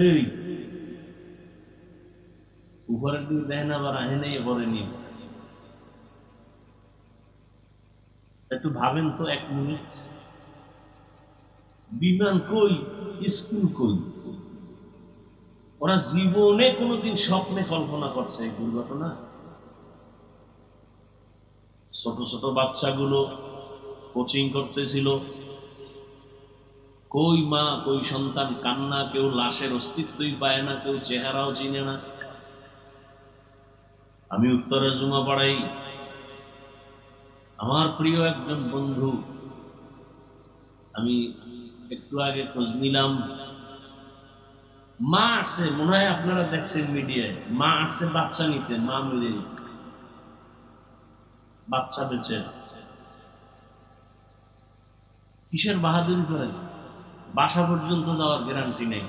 এই উপরের দিকে দেখেন আবার একটু ভাবেন তো এক মিনিট। বিমান কই, স্কুল কই? ওরা জীবনে কোনোদিন স্বপ্নে কল্পনা করছে এই দুর্ঘটনা। ছোট ছোট বাচ্চাগুলো কোচিং করতেছিল। কই মা, কই সন্তান, কান্না, কেউ লাশের অস্তিত্বই পায় না, কেউ চেহারাও চিনে না। আমি উত্তরে জুমা পড়াই। আমার প্রিয় একজন বন্ধু, আমি একটু আগে খোঁজ নিলাম। মা আসছে, মনে হয় আপনারা দেখছেন মিডিয়ায়। মা আসছে, বাচ্চা নিতে, মা মিলে বাচ্চা বেঁচে কিসের বাহাদুরি করেন? বাসা পর্যন্ত যাওয়ার গ্যারান্টি নেই।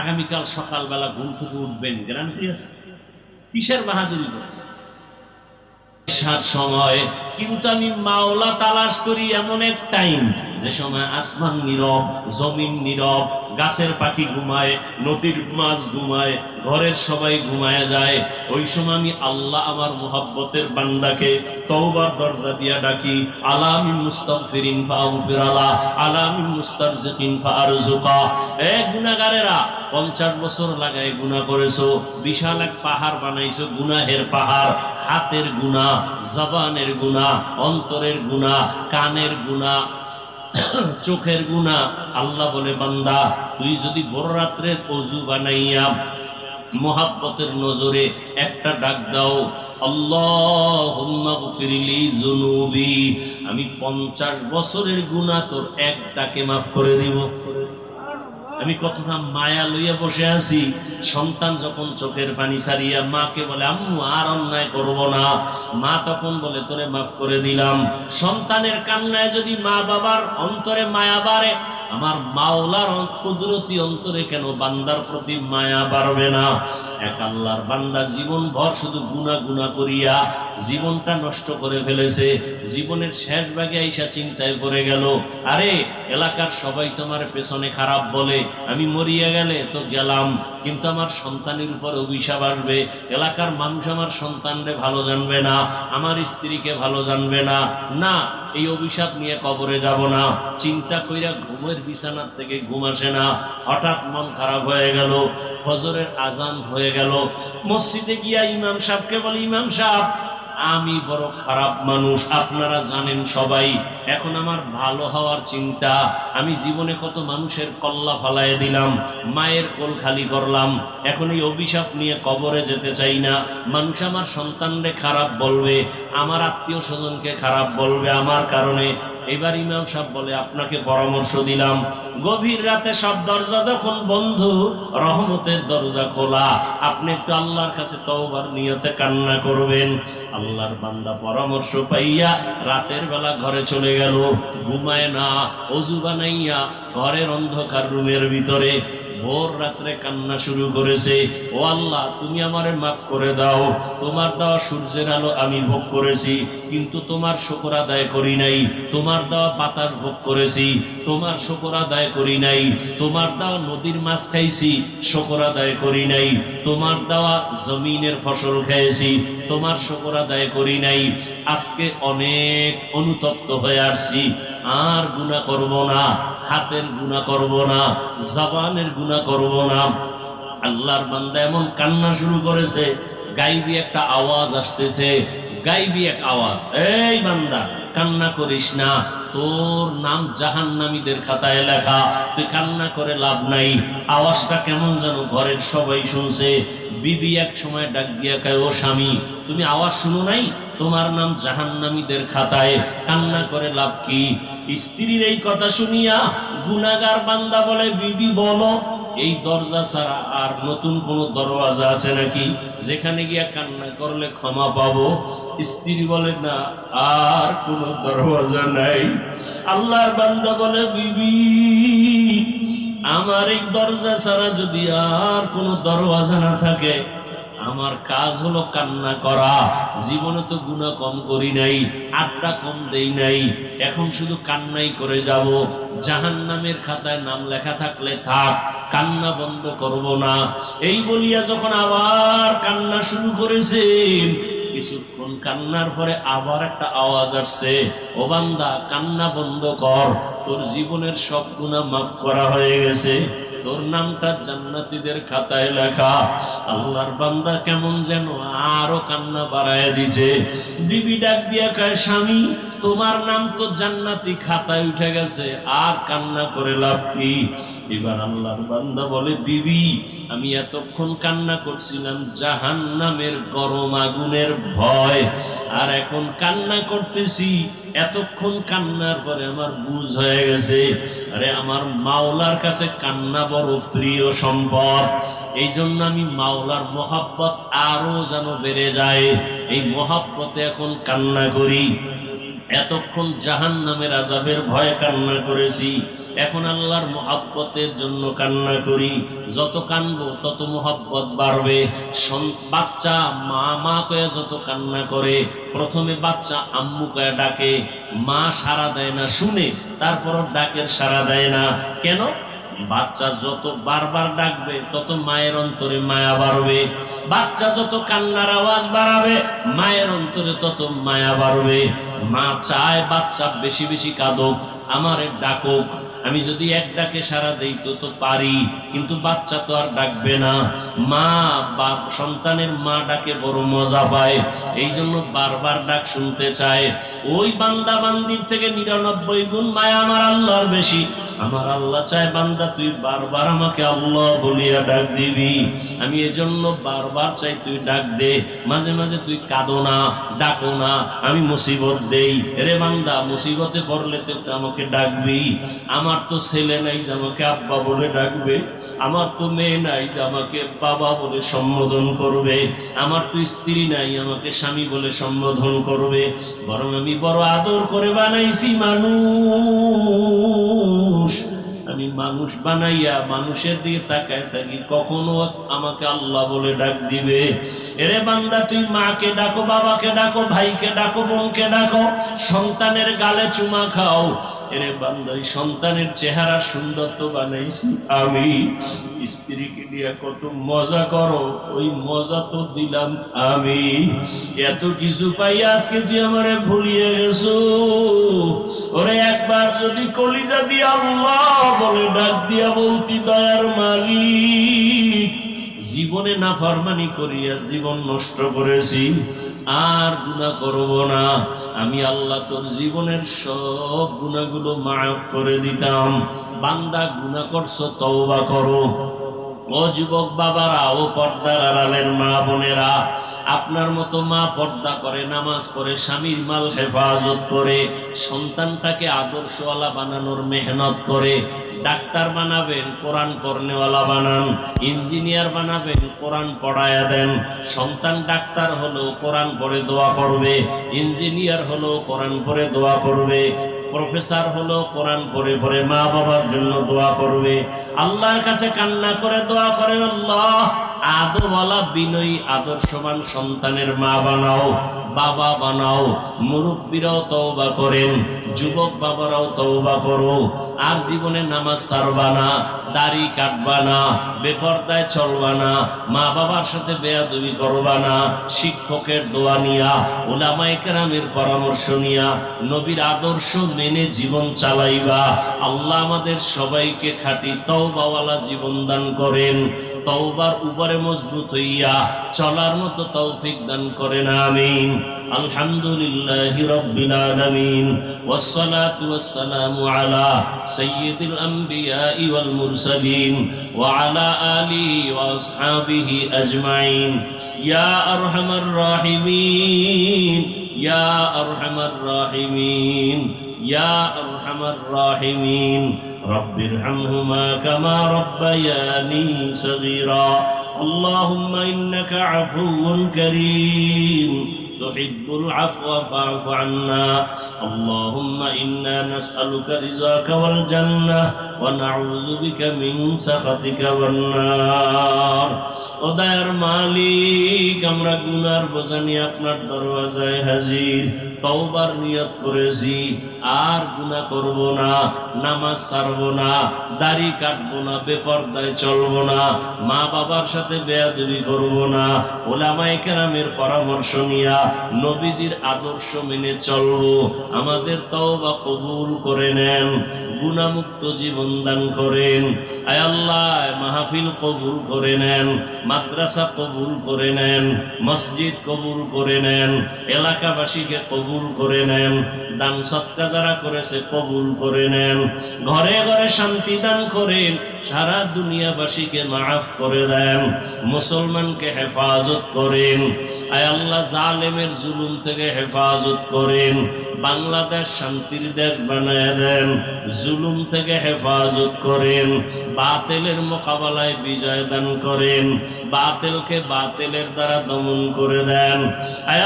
আগামীকাল সকালবেলা ঘুম থেকে উঠবেন গ্যারান্টি আছে। কিসের বাহাজুরি করেন আসার সময় কিন্তু আমি মাওলা তালাশ করি এমন এক টাইম যে সময় আসমান নীরব, জমিন নীরব, গাছের পাখি ঘুমায়, নদীর মাছ ঘুমায়, ঘরের সবাই ঘুমায় যায়। ওই সময় আমি আল্লাহ আমার মোহাব্বতের বান্দাকে তওবার দরজা দিয়া ডাকি আলামিন মুস্তাগফিরিন ফাগফির আলা আলামিন মুস্তারজিকিন ফারজুকা এ গুনাহগারেরা 50 বছর লাগায় গুনাহ করেছ, বিশাল এক পাহাড় বানাইছো, গুনাহের পাহাড়, হাতের গুনাহ জবানের গুনাহ অন্তরের গুনাহ কানের গুনাহ চোখের গুণা। আল্লাহ বলে, বান্দা, তুই যদি বড় রাত্রে অজু বানাইয়া মোহাব্বতের নজরে একটা ডাক দাও আল্লাহ ফিরিলি জুনুবি আমি পঞ্চাশ বছরের গুণা তোর এক ডাকে মাফ করে দিব। আমি কতটা মায়া লইয়া বসে আছি। সন্তান যখন চোখের পানি সারিয়া মাকে বলে, আম্মু, আর অন্যায় করব না। মা তখন বলে, তোরে মাফ করে দিলাম। সন্তানের কান্নায় যদি মা বাবার অন্তরে মায়া বাড়ে আমার মাওলার কুদরতি অন্তরে কেন বান্দার প্রতি মায়া বাড়বে না? এক আল্লাহর বান্দা জীবন ভর শুধু গুনা গুনা করিয়া জীবনটা নষ্ট করে ফেলেছে, জীবনের শেষ ভাগে আইসা চিন্তায় পড়ে গেল। আরে, এলাকার সবাই তোমার পেছনে খারাপ বলে, আমি মরিয়া গেলে তো গেলাম, কিন্তু আমার সন্তানের উপর অভিশাপ আসবে। এলাকার মানুষ আমার সন্তানরে ভালো জানবে না, আমার স্ত্রীকে ভালো জানবে না। না এই অভিশাপ নিয়ে কবরে যাব না। চিন্তা কইরা ঘুমের বিছানার থেকে ঘুম আসে না। হঠাৎ মন খারাপ হয়ে গেল, ফজরের আজান হয়ে গেল। মসজিদে গিয়া ইমাম সাহেবকে বলি, ইমাম সাহেব আমি বড় খারাপ মানুষ, আপনারা জানেন সবাই। এখন আমার ভালো হওয়ার চিন্তা, আমি জীবনে কত মানুষের কল্লা ফালায় দিলাম, মায়ের কোল খালি করলাম, এখন এই অভিশাপ নিয়ে কবরে যেতে চাই না। মানুষ আমার সন্তানরে খারাপ বলবে, আমার আত্মীয় স্বজনকে খারাপ বলবে, আমার কারণে এবার ইমাম সাহেব বলে, আপনাকে পরামর্শ দিলাম। গভীর রাতে সব দরজা যখন বন্ধু, রহমতের দরজা খোলা। আপনি একটু আল্লাহর কাছে তওবার নিয়তে কান্না করবেন। আল্লাহর বান্দা পরামর্শ পাইয়া রাতের বেলা ঘরে চলে গেল। ঘুমায় না, অজু বানাইয়া ঘরের অন্ধকার রুমের ভিতরে ভোর রাত্রে কান্না শুরু করেছে। ও আল্লাহ, তুমি আমারে মাফ করে দাও। তোমার দেওয়া সূর্যের আলো আমি ভোগ করেছি, কিন্তু তোমার শকর আদায় করি নাই। তোমার দেওয়া বাতাস ভোগ করেছি, তোমার শকর আদায় করি নাই। তোমার দেওয়া নদীর মাছ খাইছি, শকর আদায় করি নাই। তোমার দেওয়া জমিনের ফসল খেয়েছি, তোমার শকর আদায় করি নাই। আজকে অনেক অনুতপ্ত হয়ে আসছি। আর গুণা করব না, হাতের গুণা করব না, জবানের গুণা করব না। আল্লাহর বান্দা এমন কান্না শুরু করেছে, গাইবি একটা আওয়াজ আসতেছে, গাইবি এক আওয়াজ, এই বান্দা, কান্না করিস না, তোর নাম জাহান্নামীদের খাতায় লেখা, তুই কান্না করে লাভ নাই। আওয়াজটা কেমন যেন ঘরের সবাই শুনছে, বিবি এক সময় ডাক দিয়া কায়, ও স্বামী, তুমি আওয়াজ শুনো নাই? তোমার নাম জাহান্নামীদের খাতায় কান্না করে লাভ কি? স্ত্রীর এই কথা শুনিয়া গুনাগার বান্দা বলে, বিবি, বলো, এই দরজা ছাড়া আর নতুন কোন দরওয়াজা আছে নাকি? যেখানে গিয়া কান্না করলে ক্ষমা পাবো? স্ত্রী বলে, না, আর কোন দরওয়াজা নাই। আল্লাহর বান্দা বলে, বিবি, আমার এই দরজা ছাড়া যদি আর কোনো দরওয়াজা না থাকে আমার কাজ হলো কান্না করা। জীবনে তো গুণা কম করি নাই, আড্ডা কম দেই নাই। এখন শুধু কান্নাই করে যাব। জাহান নামের খাতায় নাম লেখা থাকলে থাক, কান্না বন্ধ করব না। এই বলিয়া যখন আবার কান্না শুরু করেছেন কিছুক্ষণ কান্নার পরে আবার একটা আওয়াজ আসছে। ও বান্দা, কান্না বন্ধ কর, তোর জীবনের সব গুণা মাফ করা হয়ে গেছে। তোর নামটা জান্নাতীদের খাতায় লেখা। আল্লাহর বান্দা কেমন যেন আরও কান্না বাড়ায় দিছে। বিবি ডাক দিয়া কয়, স্বামী, তোমার নাম তো জান্নাতি খাতায় উঠে গেছে, আর কান্না করে লাভ কি? এবার আল্লাহর বান্দা বলে, বিবি, আমি এতক্ষণ কান্না করছিলাম জাহান নামের গরম আগুনের ভয়, আর এখন কান্না করতেছি। এতক্ষণ কান্নার পরে আমার বুঝ হয়ে গেছে। আরে, আমার মাওলার কাছে কান্না বড় প্রিয় সম্পদ। এই জন্য আমি মাওলার মহাব্বত আরও যেন বেড়ে যায়। এই মহাব্বতে এখন কান্না করি। এতক্ষণ জাহান নামের আজাবের ভয়ে কান্না করেছি। এখন আল্লাহর মোহাব্বতের জন্য কান্না করি। যত কানবো তত মোহাব্বত বাড়বে। বাচ্চা মা মা কয়ে যত কান্না করে, প্রথমে বাচ্চা আম্মু কয়ে ডাকে। মা সারা দেয় না, শুনে তারপরও ডাকের সারা দেয় না। কেন? বাচ্চা যত বারবার ডাকবে, তত মায়ের অন্তরে মায়া বাড়বে। বাচ্চা যত কান্নার আওয়াজ বাড়াবে, মায়ের অন্তরে তত মায়া বাড়বে। মা চায় বাচ্চা বেশি বেশি কাঁদুক, আমারে ডাকুক। আমি যদি এক ডাকে সারা দেই তো তো পারি, কিন্তু বাচ্চা তো আর ডাকবে না। মা, বা, সন্তানের মা ডাকে বড় মজা পায়। এই জন্য বারবার ডাক শুনতে চায়। ওই বান্দা বান্দির থেকে নিরানব্বই গুণ মায়া আমার আল্লাহর বেশি। আমার আল্লাহ চায়, বান্দা, তুই বারবার আমাকে আল্লাহ বলিয়া ডাক দিবি। আমি এজন্য বারবার চাই তুই ডাক দে। মাঝে মাঝে তুই কাঁদো না, ডাকো না, আমি মুসিবত দেই। রে বান্দা, মুসিবতে পড়লে তো আমাকে ডাকবি। আমার তো ছেলে নাই যে আমাকে আব্বা বলে ডাকবে, আমার তো মেয়ে নাই যে আমাকে বাবা বলে সম্বোধন করবে, আমার তো স্ত্রী নাই আমাকে স্বামী বলে সম্বোধন করবে, বরং আমি বড় আদর করে বানাইছি মানুষ। আমি মানুষ বানাইয়া মানুষের দিকে তাকায় থাকি, কখনো আমাকে আল্লাহ বলে ডাক দিবে। এরে বান্দা, তুই মাকে ডাকো, বাবাকে ডাকো, ভাইকে ডাকো, বোনকে ডাকো, সন্তানের গালে চুমা খাও। এরে বান্দা সন্তানের চেহারা সুন্দর তো বানাইছি আমি। স্ত্রীকে নিয়ে কত মজা করো, ওই মজা তো দিলাম আমি। এত কিছু পাই আজকে তুই আমারে ভুলিয়ে গেছো। ওরে একবার যদি কলিজা দিয়ে আল্লাহ বলে ডাক দিয়া বলতি, দয়ার মালিক, জীবনে না ফরমানি করিয়া জীবন নষ্ট করেছি। আর গুণা করব না। আমি আল্লাহ তোর জীবনের সব গুণাগুলো মাফ করে দিতাম। বান্দা গুণা করছ, তওবা করো। ও যুবক বাবারা, ও পর্দার আড়ালের মা বোনেরা, আপনার মতো মা পর্দা করে, নামাজ পড়ে, স্বামীর মাল হেফাজত করে, সন্তানটাকে আদর্শওয়ালা বানানোর মেহনত করে ডাক্তার বানাবেন, কোরআন পড়নেওয়ালা বানান, ইঞ্জিনিয়ার বানাবেন, কোরআন পড়ায়া দেন। সন্তান ডাক্তার হলো কোরআন পরে দোয়া করবে, ইঞ্জিনিয়ার হলো কোরআন পড়ে দোয়া করবে, প্রফেসর হলো কোরআন পড়ে পড়ে মা বাবার জন্য দোয়া করবে। আল্লাহর কাছে কান্না করে দোয়া করেন, আল্লাহ আদরওয়ালা বিনয়ী আদর্শবান সন্তানের মা বানাও, বাবা বানাও, মুরব্বীরাও তওবা করেন, যুবক বাবারাও তওবা করো। আর জীবনে নামাজ সারবা না, দাড়ি কাটবা না, বেপর্দায় চলবা না, মা বাবার সাথে বেয়াদবি করবা না, শিক্ষকের দোয়া নিয়া ওলামায়ে কেরামের পরামর্শ নিয়া, নবীর আদর্শ মেনে জীবন চালাইবা। আল্লাহ আমাদের সবাইকে খাঁটি তওবাওয়ালা জীবন দান করেন। তওবার উপরে মজবুত হইয়া চলার মতো তৌফিক দান করেন, আমিন। আলহামদুলিল্লাহি রাব্বিল আলামিন। ওয়াস সালাতু ওয়াস সালামু আলা সাইয়্যিদিল আমবিয়া ওয়াল মুরসালিন ওয়া আলা আলিহি ওয়া আসহাবিহি আজমাইন। ইয়া আরহামার রাহিমিন, ইয়া আরহামার রাহিমিন, ইয়া আরহামার রাহিমিন। رب ارحمهما كما ربياني صغيرا اللهم إنك عفو كريم تحب العفو فاعف عنا اللهم إنا نسألك رزاك والجنة ونعوذ بك من سخطك والنار ও দয়ার মালিক আমরা গুনার বোঝা নিয়ে আপনার দরওয়াজায় হাজির তওবার নিয়ত করেছি, আর গুনাহ করব না, নামাজ ছাড়ব না, দাড়ি কাটবো না, বেপরদায় চলবো না মা বাবার সাথে বেয়াদবি করব না, ওলামায়ে কেরামের পরামর্শ নিয়া নবীজির আদর্শ মেনে চলবো, আমাদের তওবা কবুল করে নেন গুনামুক্ত জীবন দান করেন, আয় আল্লাহ, মাহফিল কবুল করে নেন, মাদ্রাসা কবুল করে নেন, মসজিদ কবুল করে নেন, এলাকাবাসীকে কবুল করে নেন। দান সৎকা যারা করেছে, কবুল করে নেন। ঘরে ঘরে শান্তি দান করেন, সারা দুনিয়াবাসীকে মাফ করে দেন, মুসলমানকে হেফাজত করেন। আয় আল্লাহ জালেমের জুলুম থেকে হেফাজত করেন। বাংলাদেশ শান্তির দেশ বানায় দেন, জুলুম থেকে হেফাজত করেন, বাতেলের মোকাবেলায় বিজয় দান করেন, বাতেলকে বাতেলের দ্বারা দমন করে দেন।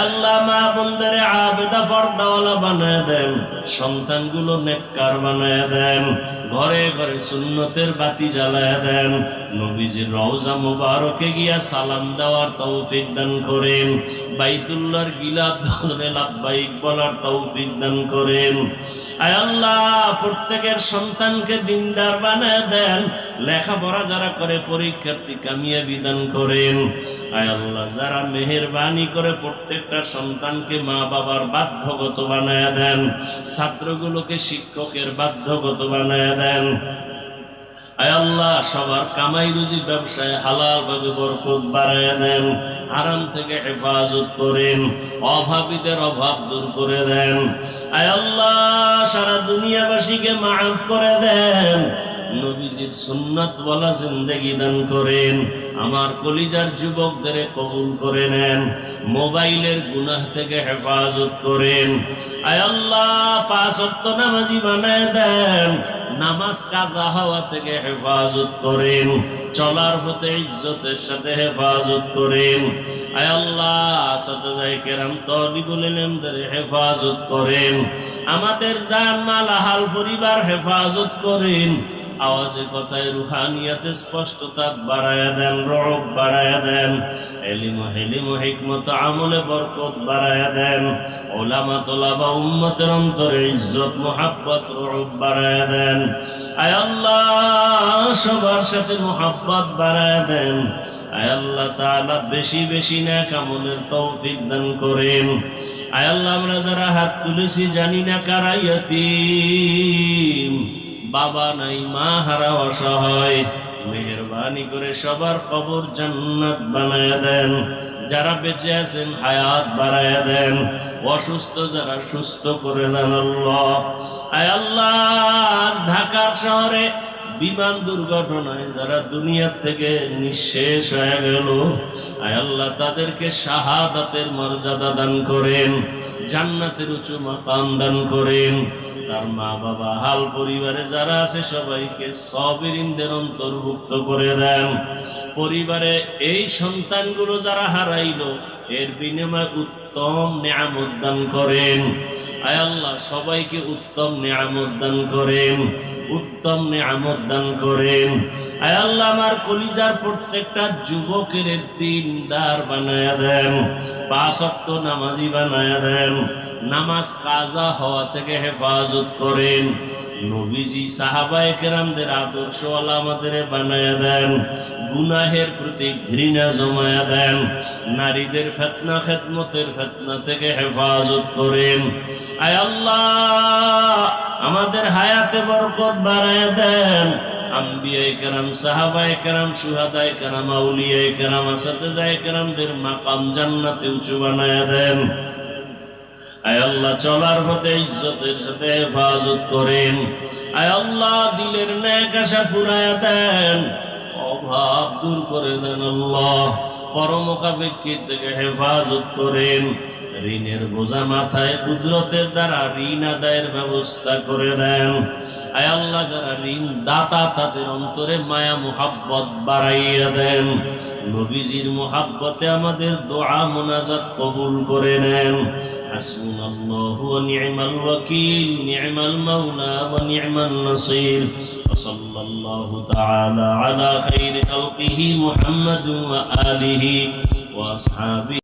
আল্লাহ, মা আবেদা পর্দাওয়ালা বানায় দেন, সন্তানগুলো নেককার বানায় দেন, ঘরে ঘরে সুন্নতের বাতি জ্বালায় দেন, নবীজির রওজা মুবারকে গিয়া সালাম দেওয়ার তৌফিক দান করেন, বাইতুল্লাহর গিলাপ ধরে লাভবাইক বলার তৌফিক দান করেন। আল্লাহ, প্রত্যেকের সন্তানকে দিনদার বানায় দেন। লেখাপড়া যারা করে পরীক্ষার্থী কামিয়া বিধান করেন। আল্লাহ, যারা মেহেরবানি করে, প্রত্যেকটা সন্তানকে মা বাবার বাধ্যগত বানায় দেন। ছাত্রগুলোকে শিক্ষকের বাধ্যগত বানায় দেন। আয় সবার কামাই রুজি ব্যবসায় হালাল ভাবে বরকত বাড়ায় দেন আরাম থেকে হেফাজত করেন, অভাবীদের অভাব দূর করে দেন। আয় আল্লাহ, সারা দুনিয়াবাসীকে মাফ করে দেন, নবীজির সুন্নাত বলা জিন্দেগি দান করেন, আমার কলিজার যুবকদের কবুল করে নেন, মোবাইলের গুনাহ থেকে হেফাজত করেন। পাঁচ দেন। নামাজ কাজা হেফাজত করেন। চলার পথে ইজ্জতের সাথে হেফাজত করেন। হেফাজত করেন। আমাদের জান মাল আহাল পরিবার হেফাজত করেন। আওয়াজে কথায় রুহানিয়াতে স্পষ্টতা বাড়ায়া দেন রব বাড়ায়া দেন, এলিম হেলিম হিকমত আমলে বরকত বাড়ায়া দেন, ওলামা তোলাবা উম্মতের অন্তরে ইজ্জত, মোহাব্বত রব বাড়ায়া দেন। আয় আল্লাহ, সবার সাথে মোহাব্বত বাড়ায়া দেন। আয় আল্লাহ তাআলা বেশি বেশি নেক আমলের তৌফিক দান করেন। আয় আল্লাহ আমরা যারা হাত তুলেছি জানি না কারা ইয়তীম। বাবা নাই, মা হারা অসহায়। মেহরবানি করে সবার কবর জান্নাত বানায় দেন। যারা বেঁচে আছেন, হায়াত বাড়ায় দেন। অসুস্থ যারা সুস্থ করে দেন আল্লাহ। আয় আল্লাহ ঢাকার শহরে বিমান দুর্ঘটনায় যারা দুনিয়া থেকে নিঃশেষ হয়ে গেল আল্লাহ তাদেরকে শাহাদাতের মর্যাদা দান করেন, জান্নাতের উঁচু মাকাম দান করেন। তার মা বাবা হাল পরিবারে যারা আছে, সবাইকে সবিরিনদের অন্তর্ভুক্ত করে দেন। পরিবারে এই সন্তানগুলো যারা হারাইলো, এর বিনিময়ে উত্তম নিয়ামত দান করেন। আয় আল্লাহ, সবাইকে উত্তম নিয়ামত দান করেন, উত্তম নিয়ামত দান করেন। আয় আল্লাহ, আমার কলিজার প্রত্যেকটা যুবকের দিনদার বানায়া দেন, পাঁচ অক্ত নামাজি বানায়া দেন, নামাজ কাজা হওয়া থেকে হেফাজত করেন। নবীজি সাহাবায়ে কেরামদের আদর্শওয়ালা আমাদের বানায়া দেন, গুনাহের প্রতি ঘৃণা জমায়া দেন, নারীদের ফেতনা খেদমতের ফেতনা থেকে হেফাজত করেন। আয় আল্লাহ, আমাদের হায়াতে বরকত বাড়ায় দেন। কেরামদের মাকাম জান্নাতে উঁচু বানায় দেন। আল্লাহ, চলার পথে ইজ্জতের সাথে হেফাজত করেন। আল্লাহ, দিলের ন্যাক আশা পুরায়া দেন। অভাব দূর করে দেন আল্লাহ পরমকাপেক্ষির থেকে হেফাজত করেন। ঋণের বোঝা মাথায় কুদরতের দ্বারা ঋণ আদায়ের ব্যবস্থা করে দেন। আয় আল্লাহ, যারা ঋণ দাতা তাদের অন্তরে মায়া, মোহাব্বত বাড়াইয়া দেন। নবীজির মোহাব্বতে আমাদের দোয়া, মোনাজাত কবুল করে নেন। হাসবুনাল্লাহু